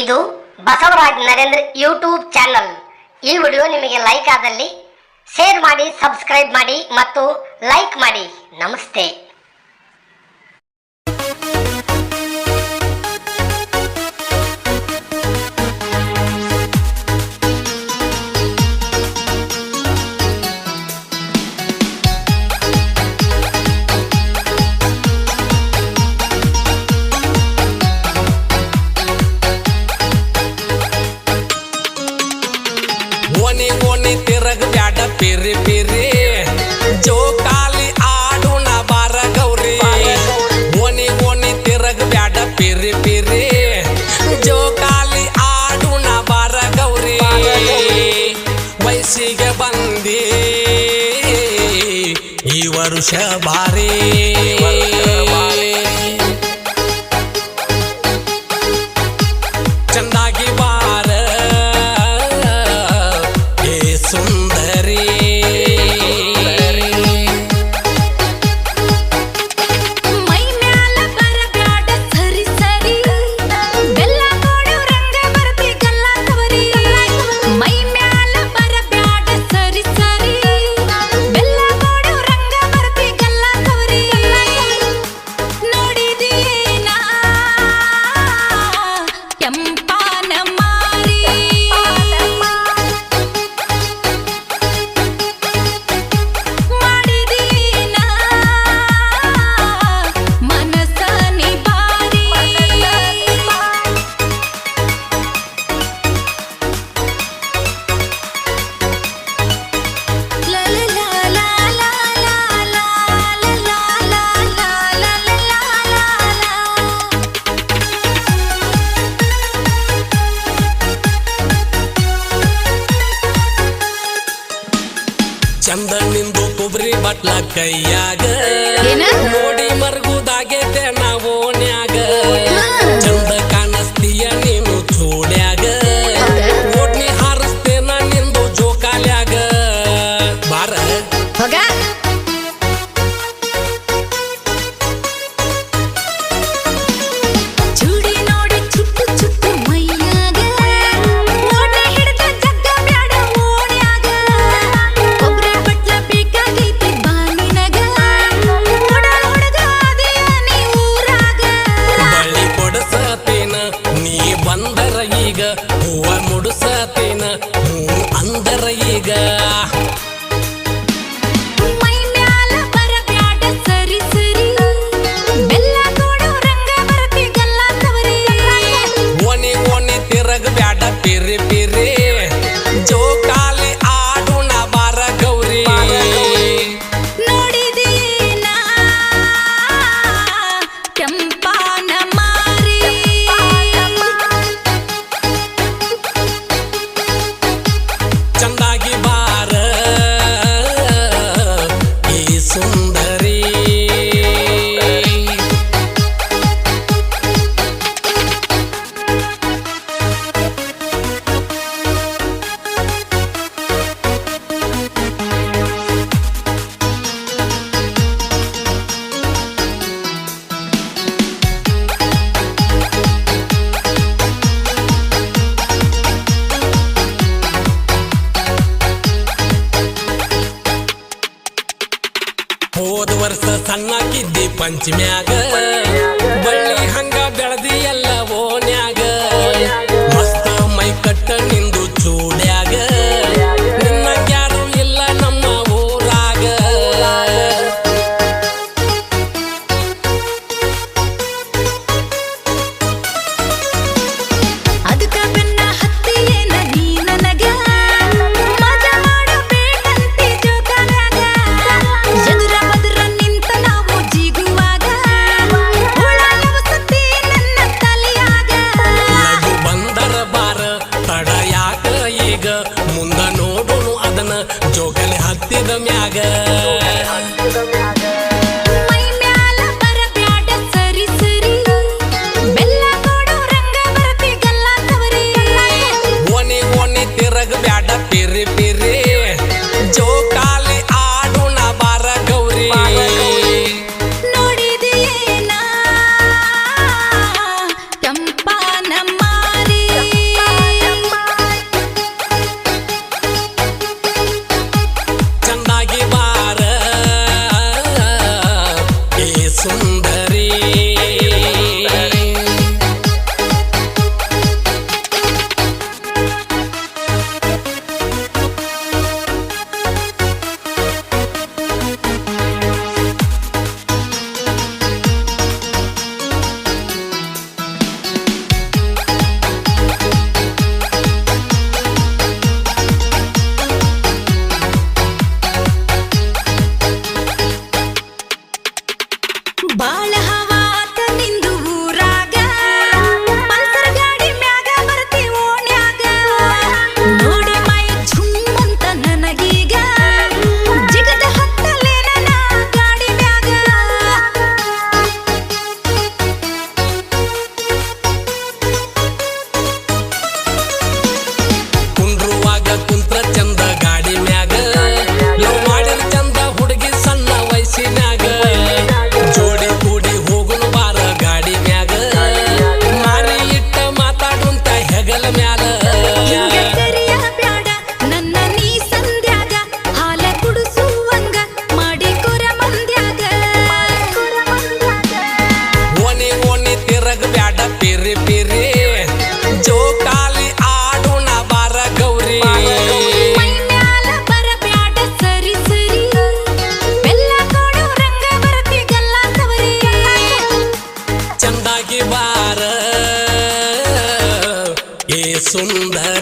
ಇದು Basavaraj Narendra YouTube channel. ಈ video ನಿಮಗೆ ಲೈಕ್ ಆದಲ್ಲಿ ಶೇರ್ ಮಾಡಿ ಸಬ್ಸ್ಕ್ರೈಬ್ ಮಾಡಿ ಮತ್ತು ಲೈಕ್ ಮಾಡಿ. ನಮಸ್ತೆ. वर्ष भारे ಚಂದ ನಿಂದು ಕೊಬ್ರಿ ಬಟ್ಲ ಕೈಯಾಗ. ನೋಡಿ ಮರ್ಗುದಾಗೆ ನಾವು ಹೋದ ವರ್ಷ ಸಣ್ಣಕ್ಕಿದ್ದಿ ಪಂಚಮ್ಯಾಗ. ಬಳ್ಳಿ ಹಂಗ que não me agrada. सुंदर